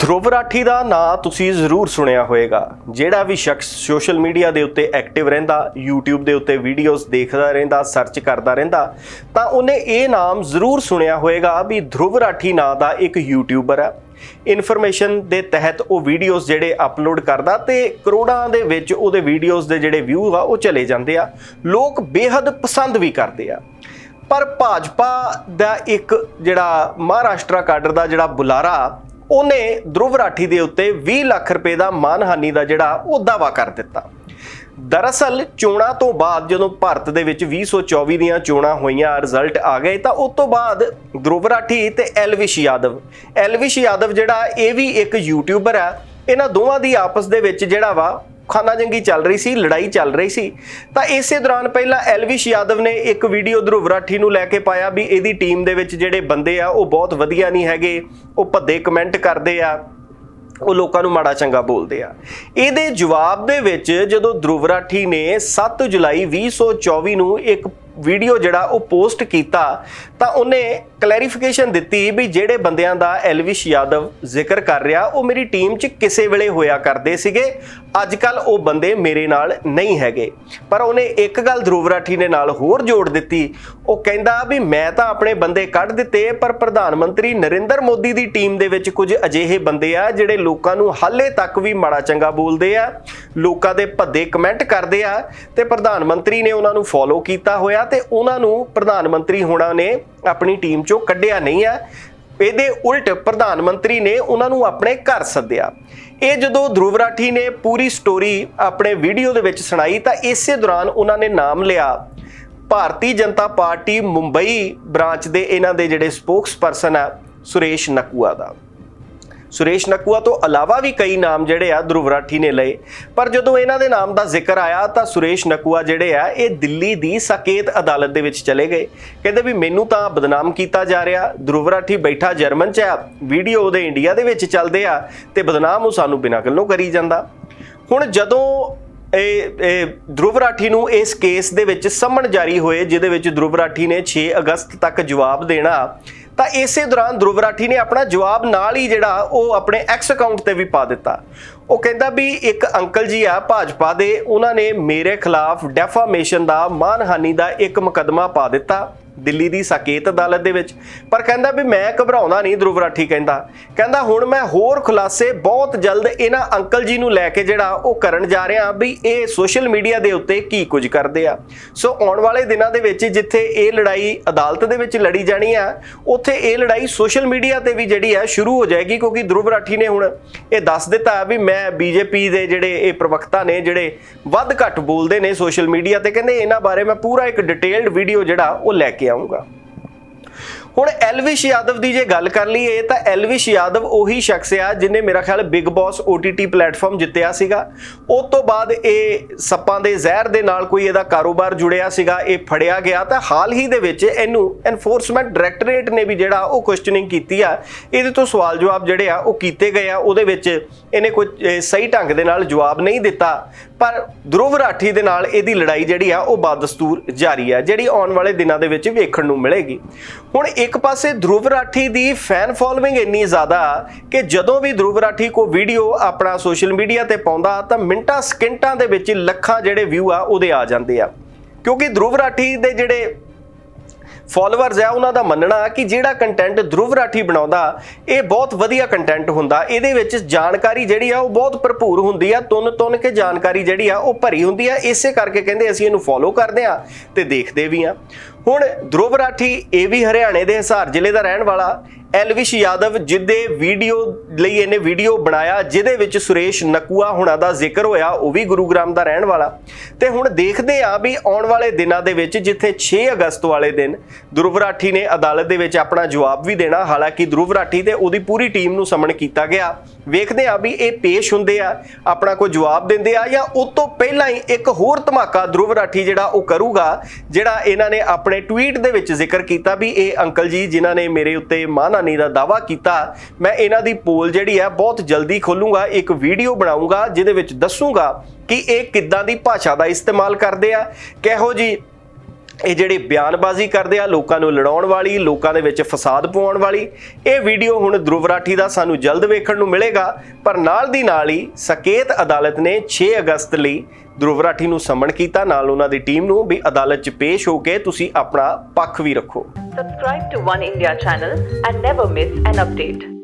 ਧਰੁਵ ਰਾਠੀ ਦਾ ਨਾਂ ਤੁਸੀਂ ਜ਼ਰੂਰ ਸੁਣਿਆ ਹੋਵੇਗਾ, ਜਿਹੜਾ ਵੀ ਸ਼ਖਸ ਸੋਸ਼ਲ ਮੀਡੀਆ ਦੇ ਉੱਤੇ ਐਕਟਿਵ ਰਹਿੰਦਾ, YouTube ਦੇ ਉੱਤੇ ਵੀਡੀਓਜ਼ ਦੇਖਦਾ ਰਹਿੰਦਾ ਸਰਚ ਕਰਦਾ ਰਹਿੰਦਾ, ਤਾਂ ਉਹਨੇ ਇਹ ਨਾਮ ਜ਼ਰੂਰ ਸੁਣਿਆ ਹੋਵੇਗਾ ਵੀ ਧਰੁਵ ਰਾਠੀ ਨਾਂ ਦਾ ਇੱਕ ਯੂਟਿਊਬਰ ਹੈ। ਇਨਫੋਰਮੇਸ਼ਨ ਦੇ ਤਹਿਤ ਉਹ ਵੀਡੀਓਜ਼ ਜਿਹੜੇ ਅਪਲੋਡ ਕਰਦਾ ਤੇ ਕਰੋੜਾਂ ਦੇ ਵਿੱਚ ਉਹਦੇ ਵੀਡੀਓਜ਼ ਦੇ ਜਿਹੜੇ ਵਿਊ ਆ, ਉਹ ਚਲੇ ਜਾਂਦੇ ਆ। ਲੋਕ ਬੇਹੱਦ ਪਸੰਦ ਵੀ ਕਰਦੇ ਆ। ਪਰ ਭਾਜਪਾ ਦਾ ਇੱਕ ਜਿਹੜਾ ਮਹਾਰਾਸ਼ਟਰ ਕਾਡਰ ਦਾ ਜਿਹੜਾ ਬੁਲਾਰਾ ਉਹਨੇ ਧਰੁਵ ਰਾਠੀ ਦੇ ਉੱਤੇ 20 ਲੱਖ ਰੁਪਏ ਦਾ ਮਾਨਹਾਨੀ ਦਾ ਜਿਹੜਾ ਉਹ ਦਾਵਾ ਕਰ ਦਿੱਤਾ। ਦਰਅਸਲ ਚੋਣਾਂ ਤੋਂ ਬਾਅਦ ਜਦੋਂ ਭਾਰਤ ਦੇ ਵਿੱਚ 2024 ਦੀਆਂ ਚੋਣਾਂ ਹੋਈਆਂ ਰਿਜ਼ਲਟ ਆ ਗਏ, ਤਾਂ ਉਸ ਤੋਂ ਬਾਅਦ ਧਰੁਵ ਰਾਠੀ ਤੇ ਐਲਵਿਸ਼ ਯਾਦਵ। ਐਲਵਿਸ਼ ਯਾਦਵ ਜਿਹੜਾ, ਇਹ ਵੀ ਇੱਕ ਯੂਟਿਊਬਰ ਹੈ ਇਹਨਾਂ ਦੋਵਾਂ ਦੀ ਆਪਸ ਦੇ ਵਿੱਚ ਜਿਹੜਾ ਵਾ ਖਾਨਾ ਜੰਗੀ ਚੱਲ ਰਹੀ ਸੀ, ਲੜਾਈ ਚੱਲ ਰਹੀ ਸੀ। ਤਾਂ ਇਸੇ ਦੌਰਾਨ ਪਹਿਲਾਂ ਐਲਵਿਸ਼ ਯਾਦਵ ਨੇ ਇੱਕ ਵੀਡੀਓ ਧਰੁਵ ਰਾਠੀ ਨੂੰ ਲੈ ਕੇ ਪਾਇਆ ਵੀ ਇਹਦੀ ਟੀਮ ਦੇ ਵਿੱਚ ਜਿਹੜੇ ਬੰਦੇ ਆ, ਉਹ ਬਹੁਤ ਵਧੀਆ ਨਹੀਂ ਹੈਗੇ, ਉਹ ਭੱਦੇ ਕਮੈਂਟ ਕਰਦੇ ਆ, ਉਹ ਲੋਕਾਂ ਨੂੰ ਮਾੜਾ ਚੰਗਾ ਬੋਲਦੇ ਆ। ਇਹਦੇ ਜਵਾਬ ਦੇ ਵਿੱਚ ਜਦੋਂ ਧਰੁਵ ਰਾਠੀ ਨੇ 7 ਜੁਲਾਈ 2024 ਨੂੰ ਇੱਕ ਵੀਡੀਓ ਜਿਹੜਾ ਉਹ ਪੋਸਟ ਕੀਤਾ, ਤਾਂ ਉਹਨੇ ਕਲੈਰੀਫਿਕੇਸ਼ਨ ਦਿੱਤੀ ਵੀ ਜਿਹੜੇ ਬੰਦਿਆਂ ਦਾ ਐਲਵਿਸ਼ ਯਾਦਵ ਜ਼ਿਕਰ ਕਰ ਰਿਹਾ, ਉਹ ਮੇਰੀ ਟੀਮ 'ਚ ਕਿਸੇ ਵੇਲੇ ਹੋਇਆ ਕਰਦੇ ਸੀਗੇ। ਅੱਜ ਕੱਲ ਉਹ ਬੰਦੇ ਮੇਰੇ ਨਾਲ ਨਹੀਂ ਹੈਗੇ। ਪਰ ਉਹਨੇ ਇੱਕ ਗੱਲ ਧਰੁਵ ਰਾਠੀ ਨੇ ਨਾਲ ਹੋਰ ਜੋੜ ਦਿੱਤੀ। ਉਹ ਕਹਿੰਦਾ ਵੀ ਮੈਂ ਤਾਂ ਆਪਣੇ ਬੰਦੇ ਕੱਢ ਦਿੱਤੇ, ਪਰ ਪ੍ਰਧਾਨ ਮੰਤਰੀ ਨਰਿੰਦਰ ਮੋਦੀ ਦੀ ਟੀਮ ਦੇ ਵਿੱਚ ਕੁਝ ਅਜਿਹੇ ਬੰਦੇ ਆ, ਜਿਹੜੇ ਲੋਕਾਂ ਨੂੰ ਹਾਲੇ ਤੱਕ ਵੀ ਮਾੜਾ ਚੰਗਾ ਬੋਲਦੇ ਆ। ਲੋਕਾਂ ਦੇ ਭੱਦੇ ਕਮੈਂਟ ਕਰਦੇ ਆ ਤੇ ਪ੍ਰਧਾਨ ਮੰਤਰੀ ਨੇ ਉਹਨਾਂ ਨੂੰ ਫੋਲੋ ਕੀਤਾ ਹੋਇਆ ਤੇ ਉਹਨਾਂ ਨੂੰ ਪ੍ਰਧਾਨ ਮੰਤਰੀ ਹੋਣਾ ਨੇ ਆਪਣੀ ਟੀਮ ਚੋਂ ਕੱਢਿਆ ਨਹੀਂ ਆ ਇਹਦੇ ਉਲਟ ਪ੍ਰਧਾਨ ਮੰਤਰੀ ਨੇ ਉਹਨਾਂ ਨੂੰ ਆਪਣੇ ਘਰ ਸੱਦਿਆ। ਇਹ ਜਦੋਂ ਧਰੁਵ ਰਾਠੀ ਨੇ ਪੂਰੀ ਸਟੋਰੀ ਆਪਣੇ ਵੀਡੀਓ ਦੇ ਵਿੱਚ ਸੁਣਾਈ ਤਾਂ ਇਸੇ ਦੌਰਾਨ ਉਹਨਾਂ ਨੇ ਨਾਮ ਲਿਆ। ਭਾਰਤੀ ਜਨਤਾ ਪਾਰਟੀ ਮੁੰਬਈ ਬ੍ਰਾਂਚ ਦੇ ਇਹਨਾਂ ਦੇ ਜਿਹੜੇ ਸਪੋਕਸਪਰਸਨ ਆ, ਸੁਰੇਸ਼ ਨਕੂਆ ਦਾ। ਸੁਰੇਸ਼ ਨਕੂਆ ਤੋਂ ਇਲਾਵਾ ਵੀ ਕਈ ਨਾਮ ਜਿਹੜੇ ਆ ਧਰੁਵ ਰਾਠੀ ਨੇ ਲਏ। ਪਰ ਜਦੋਂ ਇਹਨਾਂ ਦੇ ਨਾਮ ਦਾ ਜ਼ਿਕਰ ਆਇਆ ਤਾਂ ਸੁਰੇਸ਼ ਨਕੂਆ ਜਿਹੜੇ ਆ, ਇਹ ਦਿੱਲੀ ਦੀ ਸਾਕੇਤ ਅਦਾਲਤ ਦੇ ਵਿੱਚ ਚਲੇ ਗਏ। ਕਹਿੰਦੇ ਵੀ ਮੈਨੂੰ ਤਾਂ ਬਦਨਾਮ ਕੀਤਾ ਜਾ ਰਿਹਾ। ਧਰੁਵ ਰਾਠੀ ਬੈਠਾ ਜਰਮਨ 'ਚ ਆ, ਵੀਡੀਓ ਉਹਦੇ ਇੰਡੀਆ ਦੇ ਵਿੱਚ ਚੱਲਦੇ ਆ ਤੇ ਬਦਨਾਮ ਉਹ ਸਾਨੂੰ ਬਿਨਾਂ ਗੱਲੋਂ ਕਰੀ ਜਾਂਦਾ। ਹੁਣ ਜਦੋਂ ਇਹ ਇਹ ਧਰੁਵ ਰਾਠੀ ਨੂੰ ਇਸ ਕੇਸ ਦੇ ਵਿੱਚ ਸੰਮਣ ਜਾਰੀ ਹੋਏ, ਜਿਹਦੇ ਵਿੱਚ ਧਰੁਵ ਰਾਠੀ ਨੇ 6 ਅਗਸਤ ਤੱਕ ਜਵਾਬ ਦੇਣਾ ਤਾਂ ਇਸੇ ਦੌਰਾਨ ਧਰੁਵ ਰਾਠੀ ਨੇ ਆਪਣਾ ਜਵਾਬ ਨਾਲ ਹੀ ਜਿਹੜਾ ਉਹ ਆਪਣੇ ਐਕਸ ਅਕਾਊਂਟ ਤੇ ਵੀ ਪਾ ਦਿੱਤਾ। ਉਹ ਕਹਿੰਦਾ ਵੀ ਇੱਕ ਅੰਕਲ ਜੀ ਆ ਭਾਜਪਾ ਦੇ, ਉਹਨਾਂ ਨੇ ਮੇਰੇ ਖਿਲਾਫ ਡੈਫਾਮੇਸ਼ਨ ਦਾ, ਮਾਨਹਾਨੀ ਦਾ ਇੱਕ ਮੁਕੱਦਮਾ ਪਾ ਦਿੱਤਾ। ਦਿੱਲੀ ਦੀ ਸਾਕੇਤ ਅਦਾਲਤ ਦੇ ਵਿੱਚ। ਪਰ ਕਹਿੰਦਾ ਵੀ ਮੈਂ ਘਬਰਾਉਂਦਾ ਨਹੀਂ, ਧਰੁਵ ਰਾਠੀ ਕਹਿੰਦਾ। ਕਹਿੰਦਾ ਹੁਣ ਮੈਂ ਹੋਰ ਖੁਲਾਸੇ ਬਹੁਤ ਜਲਦ ਇਹਨਾਂ ਅੰਕਲ ਜੀ ਨੂੰ ਲੈ ਕੇ ਜਿਹੜਾ ਉਹ ਕਰਨ ਜਾ ਰਿਹਾ ਵੀ ਇਹ ਸੋਸ਼ਲ ਮੀਡੀਆ ਦੇ ਉੱਤੇ ਕੀ ਕੁਝ ਕਰਦੇ ਆ। ਸੋ ਆਉਣ ਵਾਲੇ ਦਿਨਾਂ ਦੇ ਵਿੱਚ ਜਿੱਥੇ ਇਹ ਲੜਾਈ ਅਦਾਲਤ ਦੇ ਵਿੱਚ ਲੜੀ ਜਾਣੀ ਆ, ਉੱਥੇ ਇਹ ਲੜਾਈ ਸੋਸ਼ਲ ਮੀਡੀਆ ਤੇ ਵੀ ਜਿਹੜੀ ਆ ਸ਼ੁਰੂ ਹੋ ਜਾਏਗੀ ਕਿਉਂਕਿ ਧਰੁਵ ਰਾਠੀ ਨੇ ਹੁਣ ਇਹ ਦੱਸ ਦਿੱਤਾ ਵੀ ਮੈਂ ਬੀਜੇਪੀ ਦੇ ਜਿਹੜੇ ਇਹ ਪ੍ਰਵਕਤਾ ਨੇ, ਜਿਹੜੇ ਵੱਧ ਘੱਟ ਬੋਲਦੇ ਨੇ ਸੋਸ਼ਲ ਮੀਡੀਆ ਤੇ, ਕਹਿੰਦੇ ਇਹਨਾਂ ਬਾਰੇ ਮੈਂ ਪੂਰਾ ਇੱਕ ਡਿਟੇਲਡ ਵੀਡੀਓ ਜਿਹੜਾ ਉਹ ਲੈ ਕੇ é um lugar. ਹੁਣ ਐਲਵਿਸ਼ ਯਾਦਵ ਦੀ ਜੇ ਗੱਲ ਕਰ ਲਈਏ, ਤਾਂ ਐਲਵਿਸ਼ ਯਾਦਵ ਉਹੀ ਸ਼ਖਸ ਆ ਜਿਨੇ ਮੇਰਾ ਖਿਆਲ ਬਿਗ ਬੌਸ OTT ਪਲੇਟਫਾਰਮ ਜਿੱਤਿਆ ਸੀਗਾ। ਉਸ ਤੋਂ ਬਾਅਦ ਇਹ ਸੱਪਾਂ ਦੇ ਜ਼ਹਿਰ ਦੇ ਨਾਲ ਕੋਈ ਇਹਦਾ ਕਾਰੋਬਾਰ ਜੁੜਿਆ ਸੀਗਾ, ਇਹ ਫੜਿਆ ਗਿਆ। ਤਾਂ ਹਾਲ ਹੀ ਦੇ ਵਿੱਚ ਇਹਨੂੰ ਐਨਫੋਰਸਮੈਂਟ ਡਾਇਰੈਕਟੋਰੇਟ ਨੇ ਵੀ ਜਿਹੜਾ ਉਹ ਕੁਐਸਚਨਿੰਗ ਕੀਤੀ ਆ, ਇਹਦੇ ਤੋਂ ਸਵਾਲ ਜਵਾਬ ਜਿਹੜੇ ਆ, ਉਹ ਕੀਤੇ ਗਏ ਆ। ਉਹਦੇ ਵਿੱਚ ਇਹਨੇ ਕੋਈ ਸਹੀ ਢੰਗ ਦੇ ਨਾਲ ਜਵਾਬ ਨਹੀਂ ਦਿੱਤਾ। ਪਰ ਧਰੁਵ ਰਾਠੀ ਦੇ ਨਾਲ ਇਹਦੀ ਲੜਾਈ ਜਿਹੜੀ ਆ, ਉਹ ਬਦਸਤੂਰ ਜਾਰੀ ਆ, ਜਿਹੜੀ ਆਉਣ ਵਾਲੇ ਦਿਨਾਂ ਦੇ ਵਿੱਚ ਵੇਖਣ ਨੂੰ ਮਿਲੇਗੀ। ਹੁਣ ਇੱਕ ਪਾਸੇ ਧਰੁਵ ਰਾਠੀ ਦੀ ਫੈਨ ਫੋਲੋਇੰਗ ਇੰਨੀ ਜ਼ਿਆਦਾ ਕਿ ਜਦੋਂ ਵੀ ਧਰੁਵ ਰਾਠੀ ਕੋ ਵੀਡੀਓ ਆਪਣਾ ਸੋਸ਼ਲ ਮੀਡੀਆ ਤੇ ਪਾਉਂਦਾ, ਤਾਂ ਮਿੰਟਾਂ, ਸਕਿੰਟਾਂ ਦੇ ਵਿੱਚ ਲੱਖਾਂ ਜਿਹੜੇ ਵਿਊ ਆ ਉਹਦੇ ਆ ਜਾਂਦੇ ਆ। ਕਿਉਂਕਿ ਧਰੁਵ ਰਾਠੀ ਦੇ ਜਿਹੜੇ ਫਾਲੋਅਰਸ ਆ, ਉਹਨਾਂ ਦਾ ਮੰਨਣਾ ਕਿ ਜਿਹੜਾ ਕੰਟੈਂਟ ਧਰੁਵ ਰਾਠੀ ਬਣਾਉਂਦਾ, ਇਹ ਬਹੁਤ ਵਧੀਆ ਕੰਟੈਂਟ ਹੁੰਦਾ। ਇਹਦੇ ਵਿੱਚ ਜਾਣਕਾਰੀ ਜਿਹੜੀ ਆ, ਉਹ ਬਹੁਤ ਭਰਪੂਰ ਹੁੰਦੀ ਆ। ਤੁੰਨ ਤੁੰਨ ਕੇ ਜਾਣਕਾਰੀ ਜਿਹੜੀ ਆ, ਉਹ ਭਰੀ ਹੁੰਦੀ ਆ। ਇਸੇ ਕਰਕੇ ਕਹਿੰਦੇ ਅਸੀਂ ਇਹਨੂੰ ਫੋਲੋ ਕਰਦੇ ਆ ਤੇ ਦੇਖਦੇ ਵੀ ਆ। ਹੁਣ ਧਰੁਵ ਰਾਠੀ ਇਹ ਵੀ ਹਰਿਆਣੇ ਦੇ ਹਿਸਾਰ ਜ਼ਿਲ੍ਹੇ ਦਾ ਰਹਿਣ ਵਾਲਾ ਐਲਵਿਸ਼ ਯਾਦਵ ਜਿਹਦੇ ਵੀਡੀਓ ਲਈ ਇਹਨੇ ਵੀਡੀਓ ਬਣਾਇਆ, ਜਿਹਦੇ ਵਿੱਚ ਸੁਰੇਸ਼ ਨਕੂਆ ਹੁਣਾਂ ਦਾ ਜ਼ਿਕਰ ਹੋਇਆ, ਉਹ ਵੀ ਗੁਰੂਗ੍ਰਾਮ ਦਾ ਰਹਿਣ ਵਾਲਾ। ਤੇ ਹੁਣ ਦੇਖਦੇ ਆ ਵੀ ਆਉਣ ਵਾਲੇ ਦਿਨਾਂ ਦੇ ਵਿੱਚ, ਜਿੱਥੇ 6 ਅਗਸਤ ਵਾਲੇ ਦਿਨ ਧਰੁਵ ਰਾਠੀ ਨੇ ਅਦਾਲਤ ਦੇ ਵਿੱਚ ਆਪਣਾ ਜਵਾਬ ਵੀ ਦੇਣਾ, ਹਾਲਾਂਕਿ ਧਰੁਵ ਰਾਠੀ ਤੇ ਉਹਦੀ ਪੂਰੀ ਟੀਮ ਨੂੰ ਸਮਨ ਕੀਤਾ ਗਿਆ। ਵੇਖਦੇ ਆ ਵੀ ਇਹ ਪੇਸ਼ ਹੁੰਦੇ ਆ, ਆਪਣਾ ਕੋਈ ਜਵਾਬ ਦਿੰਦੇ ਆ, ਜਾਂ ਉਸ ਤੋਂ ਪਹਿਲਾਂ ਹੀ ਇੱਕ ਹੋਰ ਧਮਾਕਾ ਧਰੁਵ ਰਾਠੀ ਜਿਹੜਾ ਉਹ ਕਰੂਗਾ, ਜਿਹੜਾ ਇਹਨਾਂ ਨੇ ਆਪਣੇ ਆਪਣੇ ਟਵੀਟ ਦੇ ਵਿੱਚ ਜ਼ਿਕਰ ਕੀਤਾ ਵੀ ਇਹ ਅੰਕਲ ਜੀ ਜਿਨ੍ਹਾਂ ਨੇ ਮੇਰੇ ਉੱਤੇ ਮਾਨਹਾਨੀ ਦਾ ਦਾਵਾ ਕੀਤਾ, ਮੈਂ ਇਹਨਾਂ ਦੀ ਪੋਲ ਜਿਹੜੀ ਹੈ ਬਹੁਤ ਜਲਦੀ ਖੋਲੂੰਗਾ, ਇੱਕ ਵੀਡੀਓ ਬਣਾਉਂਗਾ, ਜਿਹਦੇ ਵਿੱਚ ਦੱਸੂਗਾ ਕਿ ਇਹ ਕਿੱਦਾਂ ਦੀ ਭਾਸ਼ਾ ਦਾ ਇਸਤੇਮਾਲ ਕਰਦੇ ਆ। ਕਿਹੋ ਜੀ ਇਹ ਜਿਹੜੇ ਬਿਆਨਬਾਜ਼ੀ ਕਰਦੇ ਆ, ਲੋਕਾਂ ਨੂੰ ਲੜਾਉਣ ਵਾਲੀ, ਲੋਕਾਂ ਦੇ ਵਿੱਚ ਫਸਾਦ ਪਵਾਉਣ ਵਾਲੀ, ਇਹ ਵੀਡੀਓ ਹੁਣ ਧਰੁਵ ਰਾਠੀ ਦਾ ਸਾਨੂੰ ਜਲਦ ਵੇਖਣ ਨੂੰ ਮਿਲੇਗਾ, ਪਰ ਨਾਲ ਦੀ ਨਾਲ ਹੀ ਸਕੇਤ ਅਦਾਲਤ ਨੇ 6 ਅਗਸਤ ਲਈ ਧਰੁਵ ਰਾਠੀ ਨੂੰ ਸਮਨ ਕੀਤਾ, ਨਾਲ ਉਹਨਾਂ ਦੀ ਟੀਮ ਨੂੰ ਵੀ ਅਦਾਲਤ 'ਚ ਪੇਸ਼ ਹੋ ਕੇ ਤੁਸੀਂ ਆਪਣਾ ਪੱਖ ਵੀ ਰੱਖੋ Subscribe to One India channel and never miss an update.